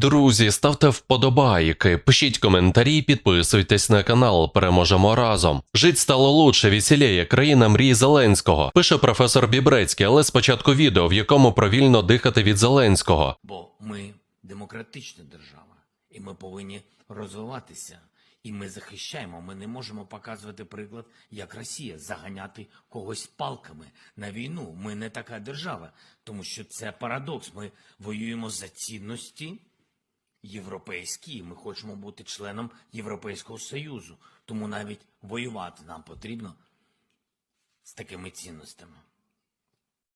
Друзі, ставте вподобайки, пишіть коментарі, підписуйтесь на канал. Переможемо разом. Жить стало лучше, веселіє, країна мрій Зеленського. Пише професор Бібрецький, але спочатку відео, в якому провільно дихати від Зеленського. Бо ми демократична держава, і ми повинні розвиватися. І ми захищаємо. Ми не можемо показувати приклад, як Росія заганяти когось палками на війну. Ми не така держава, тому що це парадокс. Ми воюємо за цінності європейські. Ми хочемо бути членом Європейського Союзу. Тому навіть воювати нам потрібно з такими цінностями.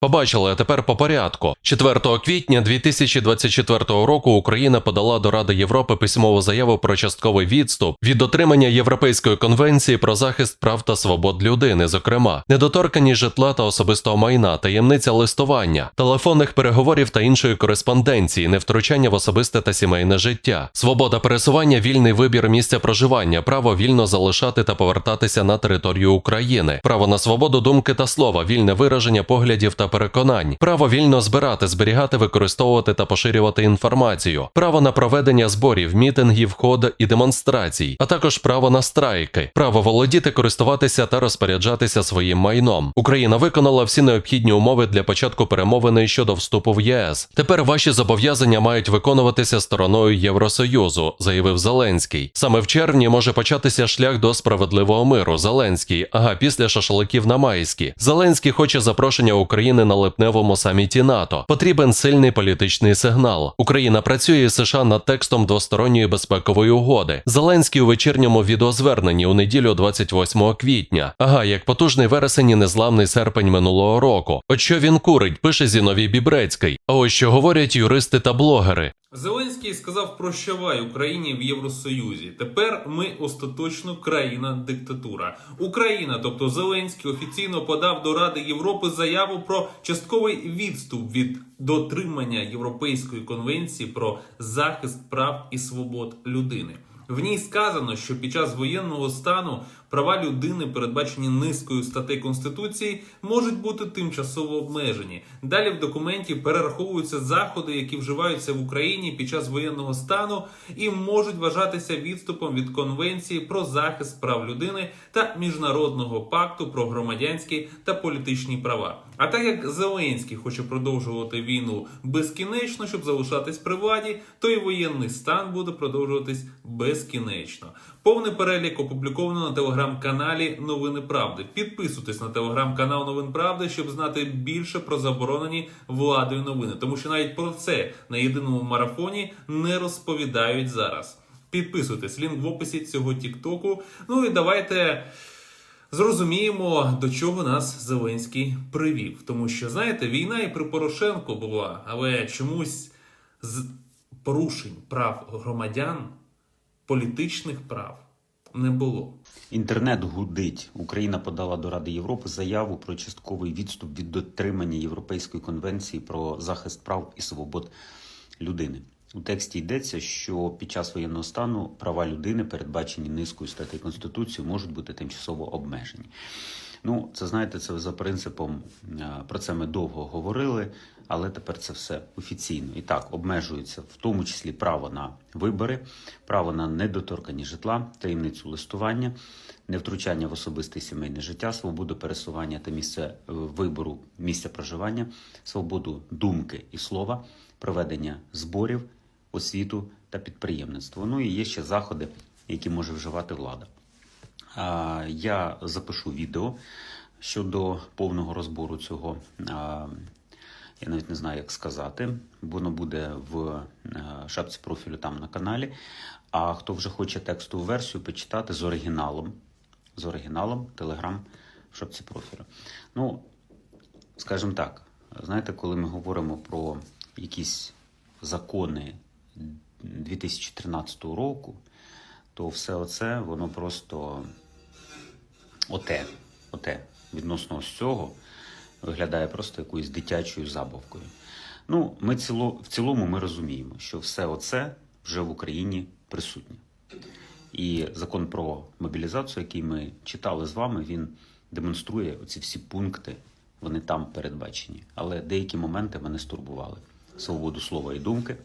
Побачили, а тепер по порядку. 4 квітня 2024 року Україна подала до Ради Європи письмову заяву про частковий відступ від дотримання Європейської конвенції про захист прав та свобод людини, зокрема, недоторканість житла та особистого майна, таємниця листування, телефонних переговорів та іншої кореспонденції, невтручання в особисте та сімейне життя, свобода пересування, вільний вибір місця проживання, право вільно залишати та повертатися на територію України, право на свободу думки та слова, вільне вираження поглядів та переконань, право вільно збирати, зберігати, використовувати та поширювати інформацію, право на проведення зборів, мітингів, ход і демонстрацій, а також право на страйки, право володіти, користуватися та розпоряджатися своїм майном. Україна виконала всі необхідні умови для початку перемовини щодо вступу в ЄС. Тепер ваші зобов'язання мають виконуватися стороною Євросоюзу, заявив Зеленський. Саме в червні може початися шлях до справедливого миру. Зеленський, ага, після шашликів на майські. Зеленський хоче запрошення України на липневому саміті НАТО. Потрібен сильний політичний сигнал. Україна працює із США над текстом двосторонньої безпекової угоди. Зеленський у вечірньому відеозверненні у неділю 28 квітня. Ага, як потужний вересень і незламний серпень минулого року. От що він курить, пише Зіновій Бібрецький. А ось що говорять юристи та блогери. Зеленський сказав прощавай Україні в Євросоюзі. Тепер ми остаточно країна-диктатура. Україна, тобто Зеленський, офіційно подав до Ради Європи заяву про частковий відступ від дотримання Європейської конвенції про захист прав і свобод людини. В ній сказано, що під час воєнного стану права людини, передбачені низкою статей Конституції, можуть бути тимчасово обмежені. Далі в документі перераховуються заходи, які вживаються в Україні під час воєнного стану, і можуть вважатися відступом від Конвенції про захист прав людини та міжнародного пакту про громадянські та політичні права. А так як Зеленський хоче продовжувати війну безкінечно, щоб залишатись при владі, то і воєнний стан буде продовжуватись безкінечно. Повний перелік опубліковано на телеграм-каналі Новини Правди. Підписуйтесь на телеграм-канал Новин Правди, щоб знати більше про заборонені владою новини, тому що навіть про це на єдиному марафоні не розповідають зараз. Підписуйтесь, лінк в описі цього тіктоку. Ну і давайте. Зрозуміємо, до чого нас Зеленський привів. Тому що, знаєте, війна і при Порошенко була, але чомусь з порушень прав громадян, політичних прав не було. Інтернет гудить. Україна подала до Ради Європи заяву про частковий відступ від дотримання Європейської конвенції про захист прав і свобод людини. У тексті йдеться, що під час воєнного стану права людини, передбачені низкою статей Конституції, можуть бути тимчасово обмежені. Ну, це знаєте, це за принципом е, про це ми довго говорили, але тепер це все офіційно. І так обмежується в тому числі право на вибори, право на недоторканість житла, таємницю листування, невтручання в особисте сімейне життя, свободу пересування та місце е, вибору місця проживання, свободу думки і слова, проведення зборів, освіту та підприємництво. Ну і є ще заходи, які може вживати влада. Я запишу відео щодо повного розбору цього. Я навіть не знаю, як сказати. Воно буде в е, шапці профілю там на каналі. А хто вже хоче текстову версію почитати з оригіналом, з оригіналом, телеграм в шапці профілю. Ну, скажімо так, знаєте, коли ми говоримо про якісь закони 2013 року, то все оце воно просто оте, оте відносно ось цього виглядає просто якоюсь дитячою забавкою. Ну, ми ціло, в цілому ми розуміємо, що все оце вже в Україні присутнє. І закон про мобілізацію, який ми читали з вами, він демонструє оці всі пункти, вони там передбачені. Але деякі моменти мене стурбували: свободу слова і думки,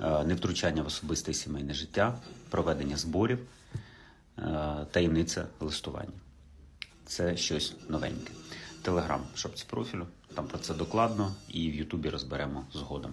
невтручання в особисте сімейне життя, проведення зборів, е, таємниця листування. Це щось новеньке. Телеграм, шопці профілю, там про це докладно і в Ютубі розберемо згодом.